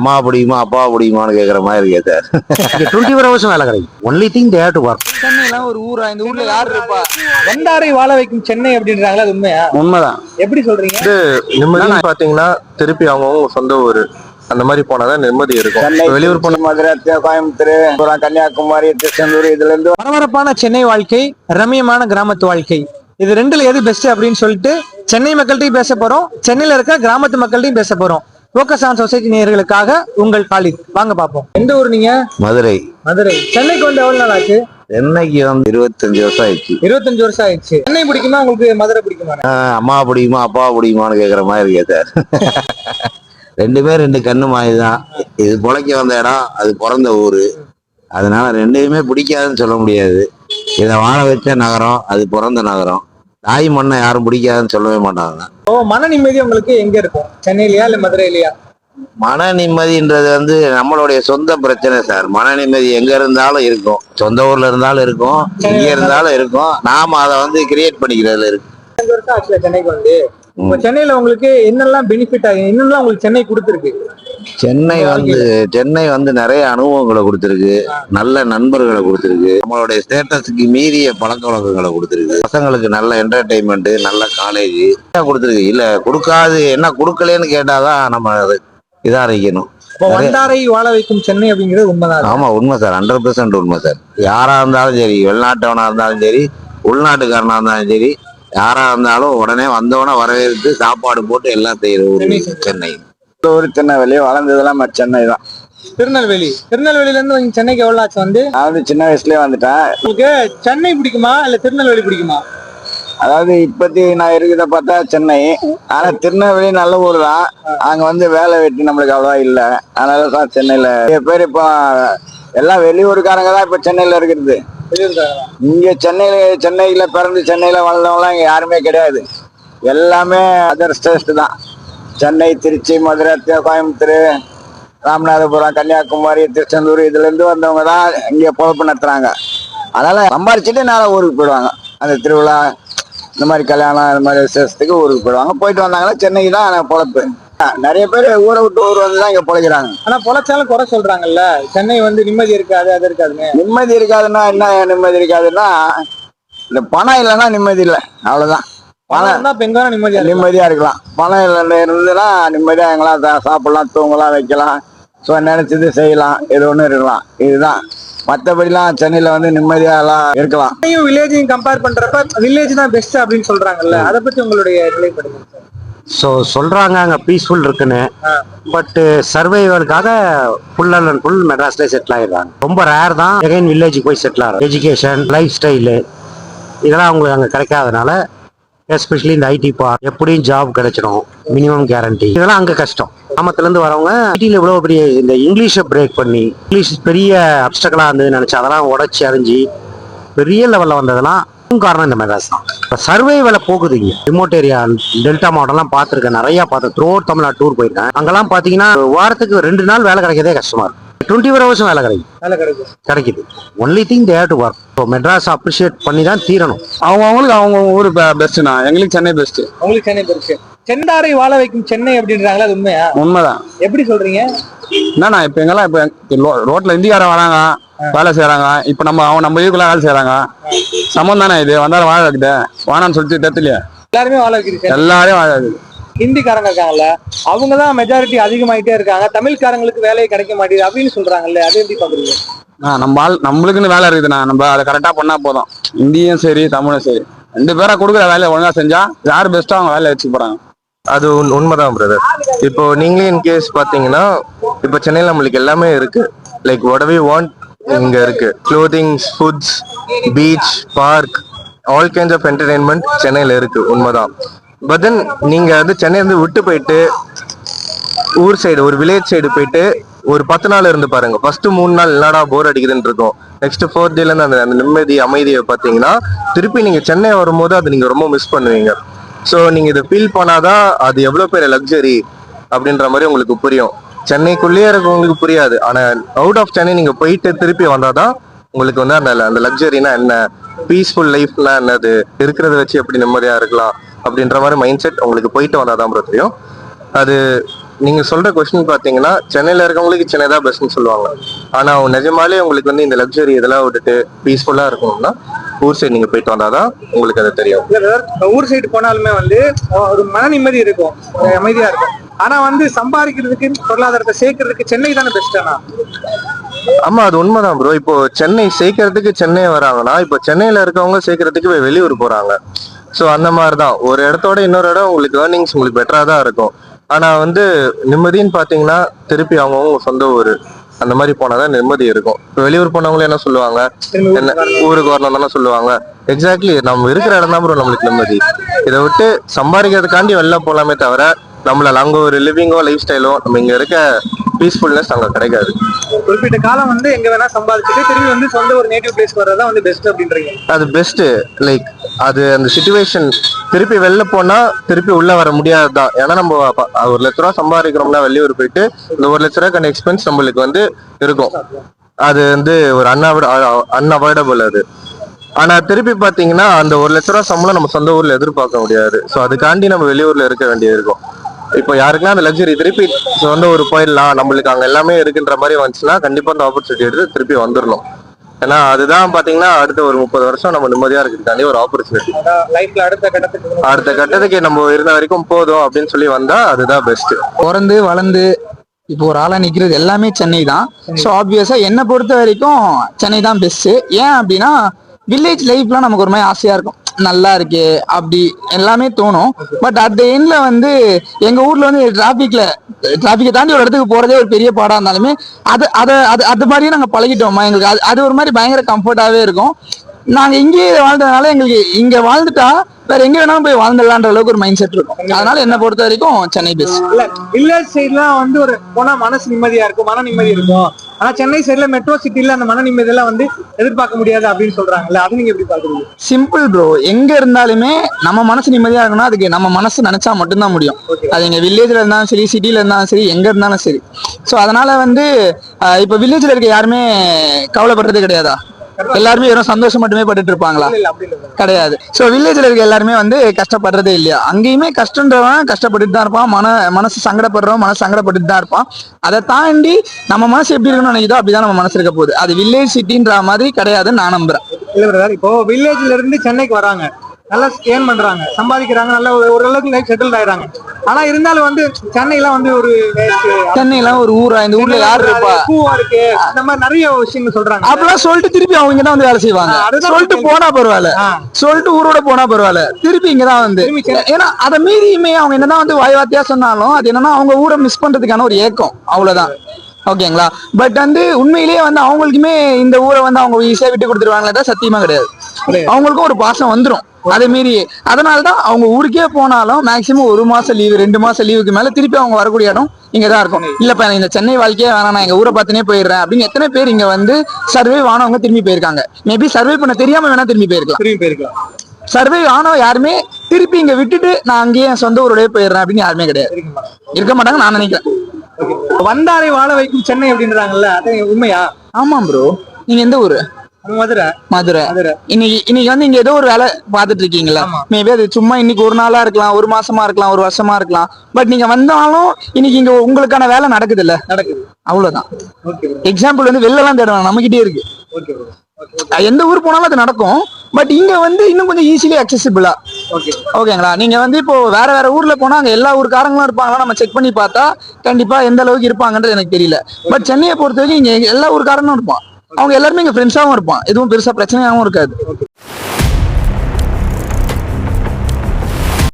அம்மா பிடிக்குமா அப்பா பிடிக்குமான்னு கேக்குற மாதிரி இருக்கே சார் டுவெண்ட்டி ஃபோர் ஹவர்ஸும் வேலை கிடைக்கும் only thing they do work Chennai எல்லாம் ஒரு ஊரா இந்த ஊர்ல யார் இருப்பா? வந்தாரை வாழ வைக்கும் சென்னை அப்படின்றாங்களா அது உண்மையா? உண்மைதான். எப்படி சொல்றீங்க? நிம்மதி பாத்தீங்கன்னா திருப்பி அவங்கவுங்க சொந்த ஊரு. அந்த மாதிரி போனாதான் நிம்மதி இருக்கும். வெளியூர் போன மதுரை கோயம்புத்தூர் அப்புறம் கன்னியாகுமரி திருச்செந்தூர் இதுல இருந்து பரபரப்பான சென்னை வாழ்க்கை ரம்மியமான கிராமத்து வாழ்க்கை. இது ரெண்டுல எது பெஸ்ட் அப்படின்னு சொல்லிட்டு சென்னை மக்கள்கிட்டயும் பேச போறோம் சென்னையில இருக்க கிராமத்து மக்கள்கிட்டயும் பேச போறோம். ஃபோக்கஸ் ஆன் சொசைட்டி நேயர்களுக்காக உங்கள் காலித் வாங்க பாப்போம். எந்த ஊர் நீங்க? மதுரை. மதுரை. சென்னைக்கு வந்து எவ்வளவு நாள் ஆச்சு? சென்னைக்கு வந்து இருபத்தஞ்சு வருஷம் ஆயிடுச்சு. இருபத்தஞ்சு வருஷம் ஆயிடுச்சு. சென்னை பிடிக்குமா? உங்களுக்கு மதுரை பிடிக்குமா? அம்மா பிடிக்குமா அப்பா பிடிக்குமான்னு கேக்குற மாதிரி இருக்கே சார். ரெண்டுமே ரெண்டு கண்ணு மாதிரி தான். இது பொழைக்க வந்த இடம் அது பிறந்த ஊரு. அதனால ரெண்டையுமே பிடிக்காதுன்னு சொல்ல முடியாது. இதை வாழ வச்ச நகரம் அது பிறந்த நகரம். தாய் மண்ணை யாரும் பிடிக்காதுன்னு சொல்லவே மாட்டாங்க. ஓ மன நிம்மதி உங்களுக்கு எங்க இருக்கும்? சென்னையிலயா இல்ல மதுரையிலயா? மன நிம்மதின்றது வந்து நம்மளுடைய சொந்த பிரச்சனை சார். மன நிம்மதி எங்க இருந்தாலும் இருக்கும். சொந்த ஊர்ல இருந்தாலும் இருக்கும். எங்க இருந்தாலும் இருக்கும். நாம அதை வந்து கிரியேட் பண்ணிக்கிறதுல இருக்கு. சென்னைக்கு வந்து. இப்போ சென்னையில உங்களுக்கு என்னெல்லாம் பெனிஃபிட் ஆகும் என்னெல்லாம் உங்களுக்கு சென்னை கொடுத்துருக்கு? சென்னை வந்து சென்னை வந்து நிறைய அனுபவங்களை கொடுத்துருக்கு. நல்ல நண்பர்களை கொடுத்துருக்கு. நம்மளுடைய ஸ்டேட்டஸுக்கு மீறிய பழக்க வழக்கங்களை கொடுத்துருக்கு. பசங்களுக்கு நல்ல என்டர்டைன்மெண்ட் நல்ல காலேஜ் கொடுத்துருக்கு? இல்ல கொடுக்காது. என்ன கொடுக்கலன்னு கேட்டாதான் நம்ம அது இதா அறிக்கணும் வந்தாரை வாழ வைக்கும் சென்னை அப்படிங்கிறது உண்மைதான். ஆமா உண்மை சார். ஹண்ட்ரட் பெர்சன்ட் உண்மை சார். யாரா இருந்தாலும் சரி வெளிநாட்டவனா இருந்தாலும் சரி உள்நாட்டுக்காரனா இருந்தாலும் சரி யாரா இருந்தாலும் உடனே வந்தவன வரவேற்று சாப்பாடு போட்டு எல்லாம் செய்யற ஒரு சென்னை. ஒரு திருநெல்வேலி வளர்ந்ததெல்லாம் நம்ம சென்னை தான். திருநெல்வேலி. திருநெல்வேலில இருந்து சென்னைக்கு எவ்வளவு ஆச்சு வந்து? நான் வந்து சின்ன வயசுலயே வந்துட்டேன். உங்களுக்கு சென்னை பிடிக்குமா இல்ல திருநெல்வேலி பிடிக்குமா? அதாவது இப்பத்தி நான் இருக்கிறத பார்த்தா சென்னை. ஆனா திருநெல்வேலி நல்ல ஊர் தான். அங்க வந்து வேலை வெட்டி நம்மளுக்கு அவ்வளவா இல்ல. அதனால தான் சென்னையில. நிறைய பேர் இப்போ எல்லாம் வெளியூருக்காரங்க தான் இப்ப சென்னையில இருக்கிறது. இங்க சென்னையில சென்னையில பிறந்து சென்னையில வளர்ந்தவங்களாம் இங்க யாருமே கிடையாது. எல்லாமே அதர் ஸ்டேட் தான். சென்னை திருச்சி மதுரை கோயம்புத்தூர் ராமநாதபுரம் கன்னியாகுமரி திருச்செந்தூர் இதுல இருந்து வந்தவங்க தான் இங்கே பொழப்பு நடத்துறாங்க. அதனால சம்பாரிச்சுட்டு நேரம் ஊருக்கு போயிடுவாங்க. அந்த திருவிழா இந்த மாதிரி கல்யாணம் இந்த மாதிரி விசேஷத்துக்கு ஊருக்கு போயிடுவாங்க. போயிட்டு வந்தாங்கன்னா சென்னைக்கு தான் பொழப்பு. நிறைய பேர் ஊரை விட்டு ஊர் வந்து தான் இங்க பொழைக்கிறாங்க. ஆனா பொழைச்சாலும் குறை சொல்றாங்கல்ல? சென்னை வந்து நிம்மதி இருக்காது அது இருக்காதுன்னு. நிம்மதி இருக்காதுன்னா என்ன நிம்மதி இருக்காதுன்னா இந்த பணம் இல்லைன்னா நிம்மதி இல்லை. அவ்வளவுதான். பணம் தான் பெண்கான நிம்மதியா நிம்மதியா இருக்கலாம். பணம் இல்லை இருந்ததுன்னா நிம்மதியா சா- சாப்பிடலாம் தூங்கலாம் வைக்கலாம். ஸோ நினைச்சது செய்யலாம். எது ஒன்று இருக்கலாம். இதுதான். மற்றபடிலாம் சென்னையில வந்து நிம்மதியா எல்லாம் இருக்கலாம் வில்லேஜையும் கம்பேர் பண்றப்ப வில்லேஜ் தான் பெஸ்ட் அப்படின்னு சொல்றாங்கல்ல? அதை பத்தி உங்களுடைய நிலைப்படுங்க சார். ஸோ சொல்றாங்க அங்க பீஸ்ஃபுல் இருக்குன்னு. ஆ. பட் சர்வைவலுக்காக ஃபுல் அண்ட் ஃபுல் மெட்ராஸ்ல செட்டில் ஆயிடுறாங்க. ரொம்ப ரேர் தான். எகைன் வில்லேஜுக்கு போய் செட்டில் ஆகும் எஜுகேஷன் லைஃப் ஸ்டைலு இதெல்லாம் அவங்களுக்கு அங்கே கிடைக்காதனால எஸ்பெஷலி இந்த ஐடி பார்ட் எப்படியும் ஜாப் கிடைச்சிடும். மினிமம் கேரண்டி இதெல்லாம் அங்கே கஷ்டம். கிராமத்துல இருந்து வரவங்க ஐடியில் இவ்வளோ பெரிய இந்த இங்கிலீஷை பிரேக் பண்ணி இங்கிலீஷ் பெரிய அப்டக்கலாக இருந்ததுன்னு நினச்சி அதெல்லாம் உடச்சி அறிஞ்சு பெரிய லெவலில் வந்ததெல்லாம் காரணம் இந்த மெட்ராஸ் தான் இப்போ சர்வைவலை போகுது இங்கே. ரிமோட் ஏரியா டெல்டா மாவட்டம்லாம் பார்த்துருக்கேன். நிறையா பார்த்தேன் த்ரூ தமிழ்நாடு டூர் போயிருக்கேன். அங்கெல்லாம் பார்த்தீங்கன்னா வாரத்துக்கு ரெண்டு நாள் வேலை கிடைக்கிறதே கஷ்டமா இருக்கும் டுவெண்ட்டி ஃபோர் ஹவர்ஸும் வேலை கிடைக்கும் வேலை கிடைக்கும் கிடைக்குது. Only thing they do work so Madras appreciate பண்ணி தான் தீரணும். அவங்க அவங்களுக்கு அவங்க ஊர் பெஸ்ட்ண்ணா எங்களுக்கு சென்னை பெஸ்ட் உங்களுக்கு சென்னை பெருசு செந்தாரை வாழ வைக்கும் சென்னை அப்படின்றாங்களா அது உண்மையா? உண்மைதான். எப்படி சொல்றீங்க? என்னண்ணா இப்ப எங்கெல்லாம் இப்ப ரோட்ல இந்தியார வராங்க. வேலை செய்யறாங்க இப்ப நம்ம அவங்க நம்ம இதுக்குள்ள வேலை செய்யறாங்க சமம் தானே இது? வந்தாலும் வாழ வைக்குது வானான்னு சொல்லிட்டு தெரியலையா எல்லாருமே வாழ வைக்கிறீங்க எல்லாரையும் வாழ வைக்குது ஹிந்திக்காரங்க இருக்காங்கல்ல அவங்க தான் மெஜாரிட்டி அதிகமாயிட்டே இருக்காங்க. தமிழ்காரங்களுக்கு வேலையே கிடைக்க மாட்டேங்குது அப்படின்னு சொல்றாங்கல்ல அது எப்படி பாக்குறீங்க? நம்ம ஆள் நம்மளுக்குன்னு வேலை இருக்குதுண்ணா. நம்ம அதை கரெக்டா பண்ணா போதும். இந்தியும் சரி தமிழும் சரி. ரெண்டு பேரா கொடுக்குற வேலையை ஒழுங்கா செஞ்சா யார் பெஸ்ட்டோ அவங்க வேலையை வச்சு போறாங்க? அது உண்- உண்மைதான் பிரதர் இப்போ நீங்களே இன் கேஸ் பாத்தீங்கன்னா இப்போ சென்னையில நம்மளுக்கு எல்லாமே இருக்கு. லைக் you வாண்ட் இங்க இருக்கு. Clothings foods beach park all kinds of entertainment Chennai இருக்கு. உண்மைதான். பட் தென் நீங்க வந்து சென்னை இருந்து விட்டு போயிட்டு ஊர் சைடு ஒரு வில்லேஜ் சைடு போயிட்டு ஒரு பத்து நாள் இருந்து பாருங்க. ஃபர்ஸ்ட் மூணு நாள் என்னடா போர் அடிக்குதுன்னு இருக்கும். நெக்ஸ்ட் ஃபோர்த் டேல இருந்து அந்த அந்த நிம்மதி அமைதியை பார்த்தீங்கன்னா திருப்பி நீங்க சென்னை வரும்போது அதை நீங்க ரொம்ப மிஸ் பண்ணுவீங்க. ஸோ நீங்க இதை ஃபீல் பண்ணாதான் அது எவ்வளவு பெரிய லக்ஸரி அப்படின்ற மாதிரி உங்களுக்கு புரியும். சென்னைக்குள்ளேயே இருக்கவங்களுக்கு புரியாது. ஆனா அவுட் ஆஃப் சென்னை நீங்க போயிட்டு திருப்பி வந்தாதான் உங்களுக்கு வந்து அந்த அந்த லக்ஸரினா என்ன? பீஸ்ஃபுல் லைஃப்னா என்னது? இருக்கிறத வச்சு எப்படி நிம்மதியா இருக்கலாம்? அப்படின்ற மாதிரி மைண்ட் செட் உங்களுக்கு போயிட்டு வந்தாதான் bro தெரியும். அது நீங்க சொல்ற கொஸ்டின் பாத்தீங்கன்னா சென்னையில இருக்கவங்களுக்கு சென்னை தான் பெஸ்ட்னு சொல்லுவாங்க. ஆனா அவங்க நிஜமாலே உங்களுக்கு வந்து இந்த லக்ஸரி இதெல்லாம் விட்டுட்டு பீஸ்ஃபுல்லா இருக்கணும்னா ஊர் சைடு நீங்க போயிட்டு வந்தாதான் உங்களுக்கு அது தெரியும். ஊர் சைடு போனாலுமே வந்து ஒரு மன நிம்மதி இருக்கும். ஒரு அமைதியா இருக்கும். ஆனா வந்து சம்பாதிக்கிறதுக்கு பொருளாதாரத்தை சேர்க்கறதுக்கு சென்னை தானே பெஸ்டானா ஆமா அது உண்மைதான் ப்ரோ இப்போ சென்னை சேர்க்கறதுக்கு சென்னை வராங்கன்னா இப்போ சென்னையில இருக்கவங்க சேர்க்கறதுக்கு வெளியூர் போறாங்க. ஸோ அந்த மாதிரி தான் ஒரு இடத்தோட இன்னொரு இடம் உங்களுக்கு ஏர்னிங்ஸ் உங்களுக்கு பெட்டரா தான் இருக்கும். ஆனா வந்து நிம்மதின்னு பாத்தீங்கன்னா திருப்பி அவங்கவுங்க சொந்த ஊர். அந்த மாதிரி போனாதான் நிம்மதி இருக்கும். இப்போ வெளியூர் போனவங்களும் என்ன சொல்லுவாங்க? என்ன ஊருக்கு வரணும். தானே சொல்லுவாங்க. எக்ஸாக்ட்லி நம்ம இருக்கிற இடம் தான் ப்ரோ நம்மளுக்கு நிம்மதி. இதை விட்டு சம்பாதிக்கிறதுக்காண்டி வெளில போலாமே தவிர நம்மளால அங்க ஒரு லிவிங்கோ லைஃப் ஸ்டைலோ நம்ம இங்க இருக்க பீஸ்ஃபுல்னஸ் அங்க கிடைக்காது. குறிப்பிட்ட காலம் வந்து எங்க வேணா சம்பாதிச்சுட்டு திரும்பி வந்து சொந்த ஒரு நேட்டிவ் பிளேஸ் வர்றதா வந்து பெஸ்ட் அப்படின்றீங்க. அது பெஸ்ட் லைக் அது அந்த சுச்சுவேஷன் திருப்பி வெளில போனா திருப்பி உள்ள வர முடியாதுதான் ஏன்னா நம்ம ஒரு லட்ச ரூபா சம்பாதிக்கிறோம்னா வெளியூர் போயிட்டு இந்த ஒரு லட்ச ரூபாய்க்கான எக்ஸ்பென்ஸ் நம்மளுக்கு வந்து இருக்கும். அது வந்து ஒரு அன்அவாய்ட அன்அவாய்டபிள் அது. ஆனா திருப்பி பாத்தீங்கன்னா அந்த ஒரு லட்ச ரூபா சம்பளம் நம்ம சொந்த ஊர்ல எதிர்பார்க்க முடியாது. சோ அதுக்காண்டி நம்ம வெளியூர்ல இருக்க வேண்டியது இருக்கும். இப்போ யாருக்குன்னா அந்த லக்ஸரி திருப்பி சொந்த ஊர் போயிடலாம். நம்மளுக்கு அங்க எல்லாமே இருக்குன்ற மாதிரி வந்துச்சுன்னா கண்டிப்பா அந்த ஆப்பர்ச்சுனிட்டி எடுத்து திருப்பி வந்துடணும் ஏன்னா அதுதான் பாத்தீங்கன்னா அடுத்த ஒரு முப்பது வருஷம் நம்ம நிம்மதியா இருக்கிறதுக்காண்டி ஒரு ஆப்பர்ச்சுனிட்டி லைஃப்ல அடுத்த கட்டத்துக்கு அடுத்த கட்டத்துக்கு நம்ம இருந்த வரைக்கும் போதும் அப்படின்னு சொல்லி வந்தா அதுதான் பெஸ்ட் பிறந்து வளர்ந்து இப்போ ஒரு ஆளா நிக்கிறது எல்லாமே சென்னை தான். ஸோ ஆப்வியஸா என்னை பொறுத்த வரைக்கும் சென்னை தான் பெஸ்ட் ஏன் அப்படின்னா வில்லேஜ் லைஃப்லாம் நமக்கு ஒரு மாதிரி ஆசையா இருக்கும். நல்லா இருக்கு அப்படி எல்லாமே தோணும். பட் அட் த எண்ட்ல வந்து எங்க ஊர்ல வந்து டிராபிக்ல டிராபிக்கை தாண்டி ஒரு இடத்துக்கு போறதே ஒரு பெரிய பாடா இருந்தாலுமே அது அதை அது அது மாதிரியே நாங்க பழகிட்டோமா எங்களுக்கு? அது அது ஒரு மாதிரி பயங்கர கம்ஃபர்டாவே இருக்கும். நாங்க இங்கேயே வாழ்ந்ததுனால எங்களுக்கு இங்க வாழ்ந்துட்டா வேற எங்க வேணாலும் போய் வாழ்ந்துடலான்ற அளவுக்கு ஒரு மைண்ட் செட் இருக்கும். அதனால என்ன பொறுத்த வரைக்கும் சென்னை பெஸ்ட் இல்ல வில்லேஜ் சைட்லாம் வந்து ஒரு போனா மனசு நிம்மதியா இருக்கும் மன நிம்மதி இருக்கும். ஆனா சென்னை சைடுல மெட்ரோ சிட்டில அந்த மன நிம்மதி எல்லாம் வந்து எதிர்பார்க்க முடியாது அப்படின்னு சொல்றாங்கல்ல அது நீங்க எப்படி பாக்குறீங்க சிம்பிள் ப்ரோ எங்க இருந்தாலுமே நம்ம மனசு நிம்மதியா இருக்கணும் அதுக்கு நம்ம மனசு நினைச்சா மட்டும்தான் முடியும். அது எங்க வில்லேஜ்ல இருந்தாலும் சரி சிட்டில இருந்தாலும் சரி எங்க இருந்தாலும் சரி. ஸோ அதனால வந்து இப்ப வில்லேஜ்ல இருக்க யாருமே கவலைப்படுறதே கிடையாதா? எல்லாருமே வெறும் சந்தோஷம் மட்டுமே பட்டுட்டு இருப்பாங்களா? கிடையாது. ஸோ வில்லேஜ்ல இருக்க எல்லாருமே வந்து கஷ்டப்படுறதே இல்லையா? அங்கேயுமே கஷ்டன்றவன் கஷ்டப்பட்டுட்டு தான் இருப்பான். மன மனசு சங்கடப்படுறவன் மனசு சங்கடப்பட்டுட்டு தான் இருப்பான். அதை தாண்டி நம்ம மனசு எப்படி இருக்கணும்னு நினைக்குதோ அப்படிதான் நம்ம மனசு இருக்க போகுது. அது வில்லேஜ் சிட்டின்ற மாதிரி கிடையாதுன்னு நான் நம்புறேன். இப்போ வில்லேஜ்ல இருந்து சென்னைக்கு வராங்க. நல்லா ஏர்ன் பண்றாங்க. சம்பாதிக்கிறாங்க. நல்லா ஒரு- ஓரளவுக்கு லைஃப் செட்டில் ஆயிடுறாங்க. ஆனா இருந்தாலும் வந்து சென்னைலாம் வந்து ஒரு சென்னைலாம் ஒரு ஊரா இந்த ஊர்ல யார் இருப்பா? பூவா இருக்கு. இந்த மாதிரி நிறைய விஷயங்கள் சொல்றாங்க. அப்படிலாம் சொல்லிட்டு திருப்பி அவங்க இங்க தான் வந்து வேலை செய்வாங்க. சொல்லிட்டு போனா பரவாயில்ல. சொல்லிட்டு ஊரோட போனா பரவாயில்ல. திருப்பி இங்க தான் வந்து. ஏன்னா அதை மீறியுமே அவங்க என்னதான் வந்து வாய் வார்த்தையா சொன்னாலும் அது என்னன்னா அவங்க ஊரை மிஸ் பண்றதுக்கான ஒரு ஏக்கம். அவ்வளவுதான். ஓகேங்களா? பட் வந்து உண்மையிலேயே வந்து அவங்களுக்குமே இந்த ஊரை வந்து அவங்க ஈஸியா விட்டு கொடுத்துருவாங்களே சத்தியமா கிடையாது. அவங்களுக்கும் ஒரு பாசம் வந்துரும். அதே மீறி. அதனால தான் அவங்க ஊருக்கே போனாலும் மேக்சிமம் ஒரு மாசம் லீவு ரெண்டு மாசம் லீவுக்கு மேல திருப்பி அவங்க வரக்கூடிய இடம் இங்க தான் இருக்கும். இல்லப்பா இந்த சென்னை வாழ்க்கையே வேணாம் நான் எங்க ஊரை பார்த்துனே போயிடுறேன் அப்படின்னு எத்தனை பேர் இங்க வந்து சர்வே ஆனவங்க திரும்பி போயிருக்காங்க. மேபி சர்வே பண்ண தெரியாம வேணா திரும்பி போயிருக்கலாம். திரும்பி போயிருக்கலாம். சர்வே ஆனவ யாருமே திருப்பி இங்க விட்டுட்டு நான் அங்கேயே என் சொந்த ஊரோடய போயிடுறேன் அப்படின்னு யாருமே கிடையாது. இருக்க மாட்டாங்க. நான் நினைக்கிறேன். வந்தாரை வாழ வைக்கும் சென்னை அப்படின்றாங்கல்ல அது உண்மையா? ஆமா ப்ரோ நீங்க எந்த ஊரு? மதுரை. மதுரை. இன்னைக்கு இன்னைக்கு வந்து இங்க ஏதோ ஒரு வேலை பார்த்துட்டு இருக்கீங்களா. மேபி அது சும்மா இன்னைக்கு ஒரு நாளா இருக்கலாம் ஒரு மாசமா இருக்கலாம் ஒரு வருஷமா இருக்கலாம். பட் நீங்க வந்தாலும் இன்னைக்கு இங்க உங்களுக்கான வேலை நடக்குது. இல்ல நடக்குது அவ்வளவுதான் எக்ஸாம்பிள் வந்து வெளிலலாம் தேடுவாங்க நம்மகிட்டே இருக்கு. எந்த ஊர் போனாலும் அது நடக்கும். பட் இங்க வந்து இன்னும் கொஞ்சம் ஈஸிலி அக்சசிபிளா ஓகே ஓகேங்களா? நீங்க வந்து இப்போ வேற வேற ஊர்ல போனா அங்க எல்லா ஊர்க்காரங்களும் இருப்பாங்களா நம்ம செக் பண்ணி பார்த்தா கண்டிப்பா எந்த அளவுக்கு இருப்பாங்கன்றது எனக்கு தெரியல. பட் சென்னையை பொறுத்த வரைக்கும் இங்க எல்லா ஊர்க்காரனும் இருப்பான். அவங்க எல்லாருமே இங்க ஃப்ரெண்ட்ஸாகவும் இருப்பான். எதுவும் பெருசா பிரச்சனையாகவும் இருக்காது.